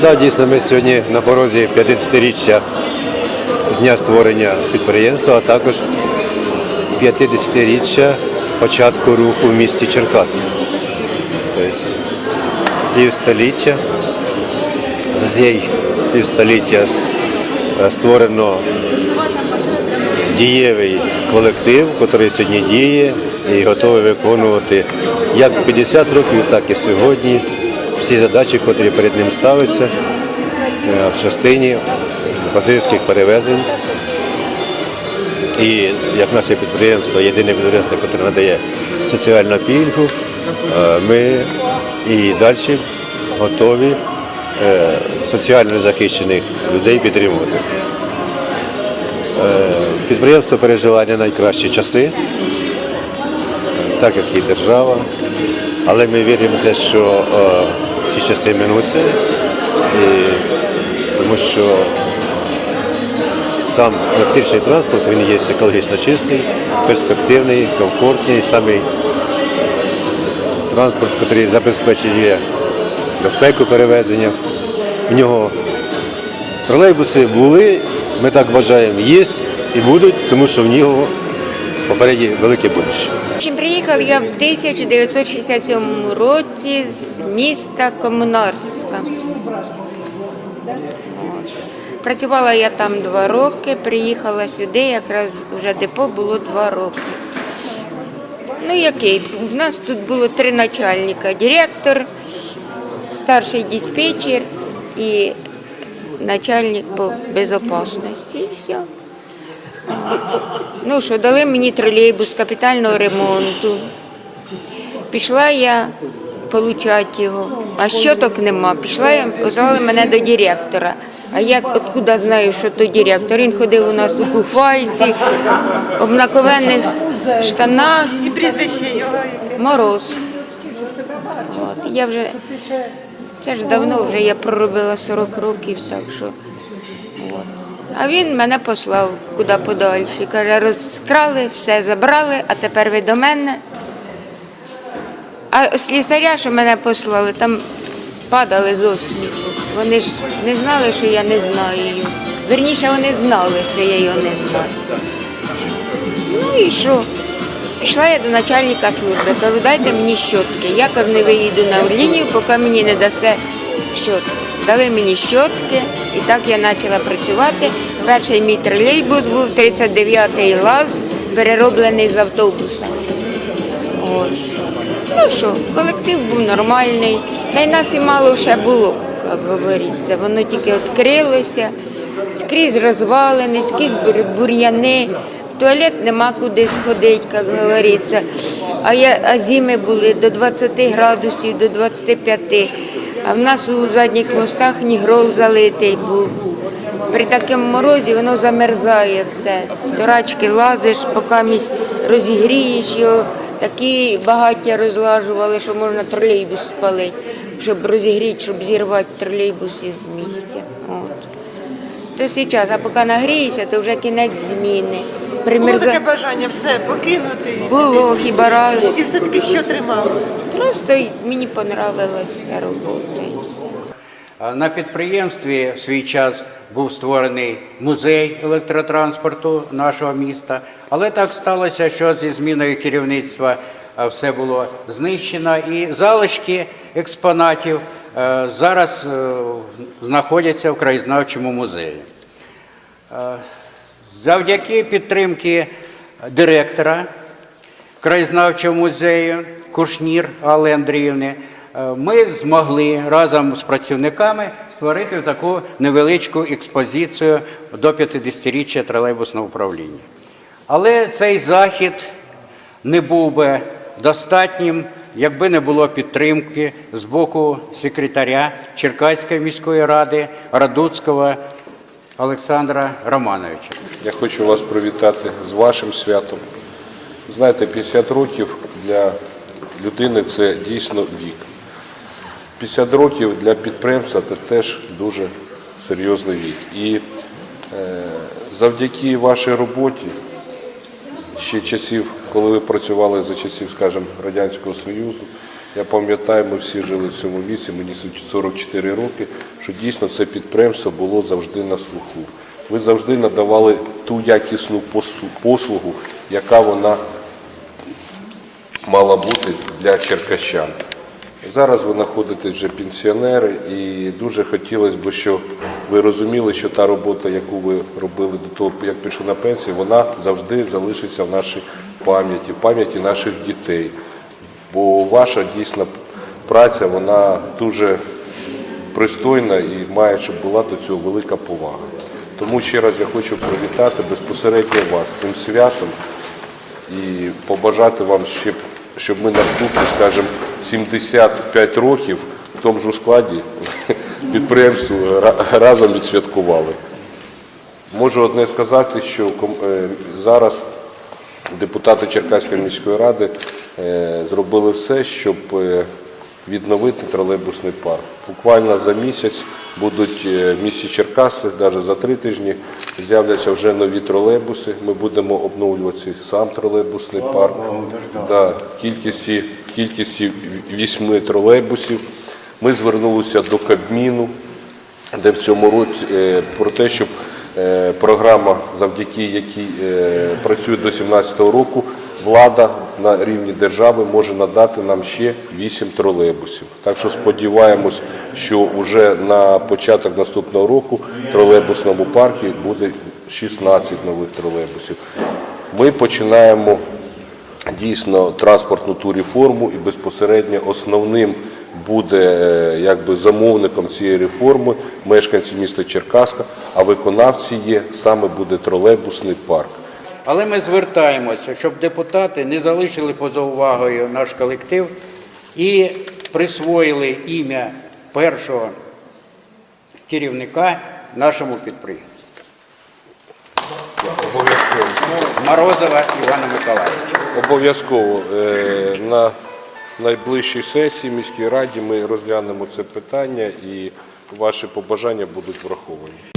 Да, дійсно, ми сьогодні на порозі 50-річчя з дня створення підприємства, а також 50-річчя початку руху в місті Черкаси. Тобто півстоліття, з цієї півстоліття е, створено дієвий колектив, який сьогодні діє і готовий виконувати як 50 років, так і сьогодні всі задачі, які перед ним ставляться е, в частині пасажирських перевезень. І як наше підприємство, єдине підприємство, яке надає соціальну пільгу, е, ми і далі готові е, соціально захищених людей підтримувати. Підприємство переживає найкращі часи, так як і держава. Але ми віримо в те, що ці часи минуться, і, тому що сам електричний транспорт він є екологічно чистий, перспективний, комфортний, самий транспорт, який забезпечує безпеку перевезення. В нього тролейбуси були, ми так вважаємо, є і будуть, тому що в нього попереді велике будуще. Общем, приїхав я в 1967 році з міста Комунарська. Працювала я там два роки, приїхала сюди, якраз вже депо було два роки. Ну який? У нас тут було три начальника: директор, старший диспетчер і начальник по безопасності. І все. Ну що, дали мені тролейбус капітального ремонту. Пішла я получати його, а щоток нема. Пішла я, позвали мене до директора. А я откуда знаю, що то директор? Він ходив у нас у куфайці, обнаковенних штанах, І прізвище його. мороз. От. Я вже, це ж давно вже я проробила 40 років, так що. От. А він мене послав куди подальше. Каже, розкрали, все забрали, а тепер ви до мене. А слісаря, що мене послали, там падали з осміху. Вони ж не знали, що я не знаю його. Верніше, вони знали, що я його не знаю. Ну і що? Пішла я до начальника служби, кажу, дайте мені щотки. Я кажу, не виїду на лінію, поки мені не дасте щотки. Дали мені щотки, і так я почала працювати. Перший мій тролейбус був 39-й лаз, перероблений з автобуса. От. Ну що, колектив був нормальний, та й нас і мало ще було, як говориться. Воно тільки відкрилося, скрізь розвалені, скрізь бур'яни. В туалет нема куди сходити, як говориться. А, я, а зими були до 20 градусів, до 25. А в нас у задніх мостах нігрол залитий був. При такому морозі воно замерзає все. Дорачки лазиш, поки місь розігрієш його, такі багаття розлажували, що можна тролейбус спалити, щоб розігріти, щоб зірвати тролейбус із місця. От. То зараз, а поки нагрієшся, то вже кінець зміни. Було таке бажання все покинути. Було хіба раз. І все-таки що тримало? Просто мені понравилась ця робота. На підприємстві в свій час був створений музей електротранспорту нашого міста, але так сталося, що зі зміною керівництва все було знищено, і залишки експонатів зараз е, знаходяться в краєзнавчому музеї. Завдяки підтримки директора краєзнавчого музею Кушнір Алли Андріївни, е, ми змогли разом з працівниками створити таку невеличку експозицію до 50-річчя тролейбусного управління. Але цей захід не був би достатнім, якби не було підтримки з боку секретаря Черкаської міської ради Радуцького Олександра Романовича. Я хочу вас привітати з вашим святом. Знаєте, 50 років для людини це дійсно вік. 50 років для підприємства це теж дуже серйозний вік. І е, завдяки вашій роботі ще часів коли ви працювали за часів, скажімо, Радянського Союзу. Я пам'ятаю, ми всі жили в цьому місці, мені 44 роки, що дійсно це підприємство було завжди на слуху. Ви завжди надавали ту якісну послугу, яка вона мала бути для черкащан. Зараз ви знаходитесь вже пенсіонери, і дуже хотілося б, щоб ви розуміли, що та робота, яку ви робили до того, як пішли на пенсію, вона завжди залишиться в нашій пам'яті, в пам'яті наших дітей. Бо ваша дійсна праця, вона дуже пристойна і має, щоб була до цього велика повага. Тому ще раз я хочу привітати безпосередньо вас з цим святом і побажати вам ще, щоб ми наступні, скажімо, 75 років в тому ж складі підприємству разом відсвяткували. Можу одне сказати, що е, зараз депутати Черкаської міської ради е, зробили все, щоб е, відновити тролейбусний парк. Буквально за місяць будуть е, в місті Черкаси, навіть за три тижні, з'являться вже нові тролейбуси. Ми будемо обновлювати сам тролейбусний парк. Да, в кількості вісьми тролейбусів. Ми звернулися до Кабміну де в цьому році е, про те, щоб е, програма, завдяки якій працює до 2017 року, влада на рівні держави може надати нам ще 8 тролейбусів. Так що сподіваємось, що вже на початок наступного року в тролейбусному парку буде 16 нових тролейбусів. Ми починаємо дійсно транспортну ту реформу і безпосередньо основним буде е, якби замовником цієї реформи мешканці міста Черкаска, а виконавці є саме буде тролейбусний парк. Але ми звертаємося, щоб депутати не залишили поза увагою наш колектив і присвоїли ім'я першого керівника нашому підприємству. Морозова Івана Миколаївича. Обов'язково е, на найближчій сесії міській раді ми розглянемо це питання і ваші побажання будуть враховані.